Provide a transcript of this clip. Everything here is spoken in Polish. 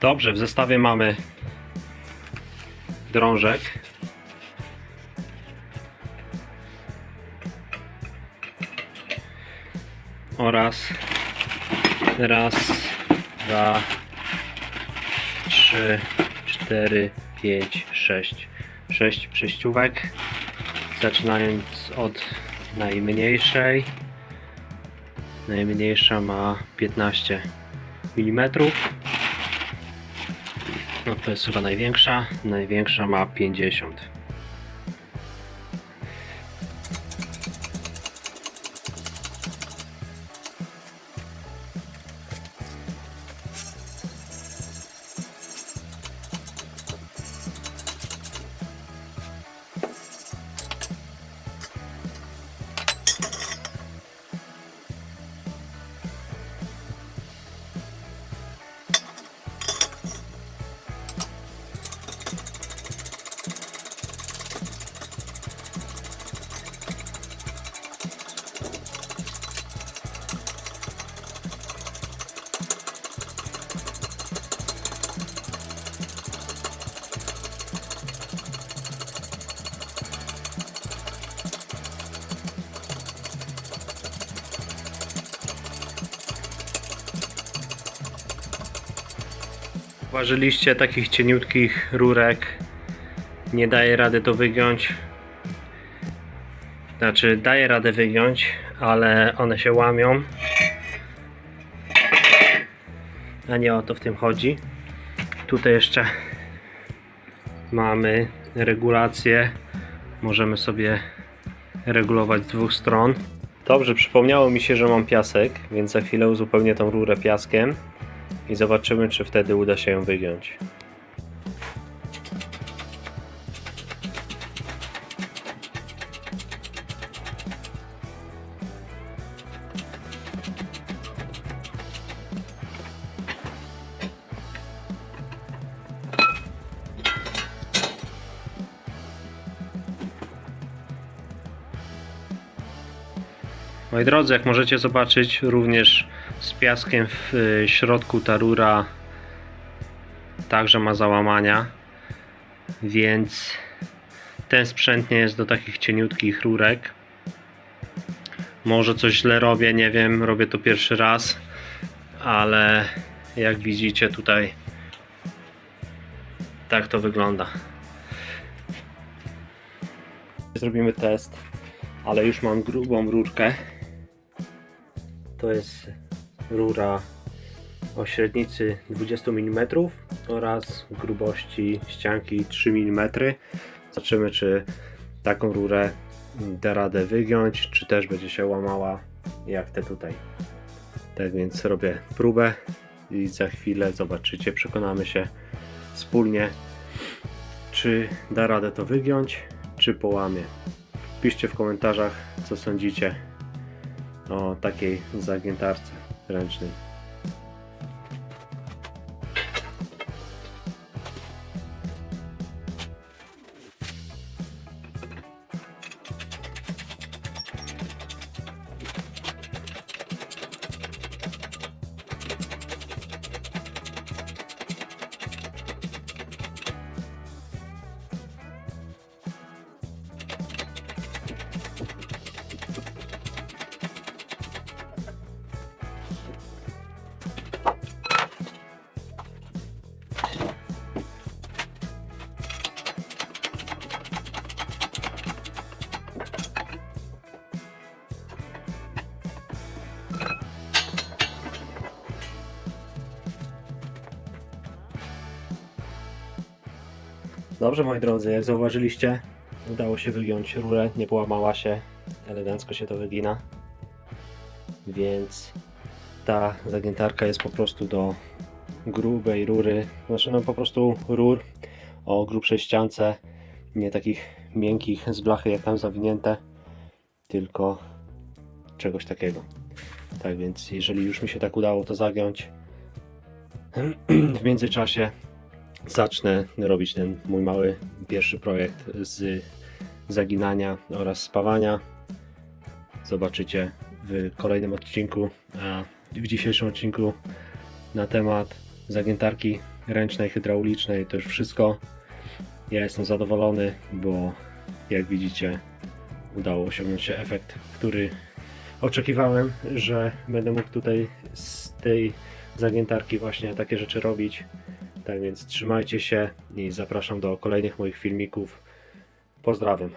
Dobrze, w zestawie mamy drążek. Oraz raz, dwa, trzy, cztery, pięć, sześć. Sześć przejściówek. Zaczynając od najmniejszej. Najmniejsza ma 15 mm. To jest chyba największa. Największa ma 50. Ważyliście takich cieniutkich rurek. Nie daje rady to wygiąć. Znaczy, daje radę wygiąć, ale one się łamią. A nie o to w tym chodzi. Tutaj jeszcze mamy regulację. Możemy sobie regulować z dwóch stron. Dobrze, przypomniało mi się, że mam piasek, więc za chwilę uzupełnię tą rurę piaskiem i zobaczymy, czy wtedy uda się ją wygiąć. Moi drodzy, jak możecie zobaczyć, również z piaskiem w y, środku ta rura także ma załamania, więc ten sprzęt nie jest do takich cieniutkich rurek. Może coś źle robię, nie wiem, robię to pierwszy raz, ale jak widzicie tutaj tak to wygląda. Zrobimy test, ale już mam grubą rurkę. To jest rura o średnicy 20 mm oraz grubości ścianki 3 mm. Zobaczymy, czy taką rurę da radę wygiąć, czy też będzie się łamała jak te tutaj. Tak więc robię próbę i za chwilę zobaczycie, przekonamy się wspólnie, czy da radę to wygiąć, czy połamie. Piszcie w komentarzach, co sądzicie o takiej zagiętarce ręcznej. Dobrze moi drodzy, jak zauważyliście, udało się wygiąć rurę, nie połamała się, elegancko się to wygina. Więc ta zagiętarka jest po prostu do grubej rury, znaczy no po prostu rur o grubszej ściance, nie takich miękkich z blachy jak tam zawinięte, tylko czegoś takiego. Tak więc jeżeli już mi się tak udało to zagiąć, w międzyczasie zacznę robić ten mój mały pierwszy projekt z zaginania oraz spawania. Zobaczycie w kolejnym odcinku, a w dzisiejszym odcinku na temat zagiętarki ręcznej, hydraulicznej, to już wszystko. Ja jestem zadowolony, bo jak widzicie udało osiągnąć się efekt, który oczekiwałem, że będę mógł tutaj z tej zagiętarki właśnie takie rzeczy robić. Tak więc trzymajcie się i zapraszam do kolejnych moich filmików. Pozdrawiam.